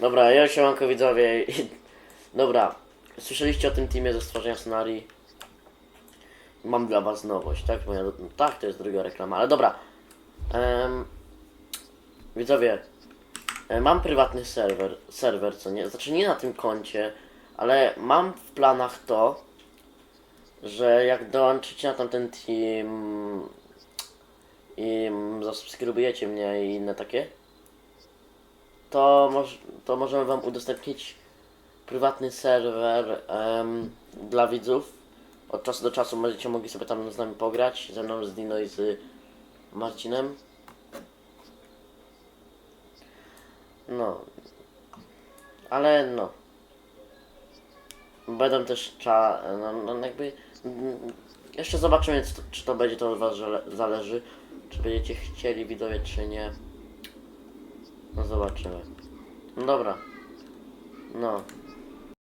Dobra, ja siemanko widzowie. Dobra, słyszeliście o tym teamie ze stworzenia scenarii? Mam dla was nowość, tak? Moja, tak, to jest druga reklama, ale dobra. Em, widzowie, e, mam prywatny serwer, serwer, co nie? Znaczy nie na tym koncie, ale mam w planach to, że jak dołączycie na tamten team i zasubskrybujecie mnie i inne takie, to, moż, to możemy Wam udostępnić prywatny serwer dla widzów. Od czasu do czasu będziecie mogli sobie tam z nami pograć, ze mną, z Dino i z Marcinem. No. Ale no. Będą też cza... No, no jakby... Jeszcze zobaczymy, czy to, będzie to od Was żele- zależy. Czy będziecie chcieli widzowie, czy nie. No zobaczymy. No dobra. No.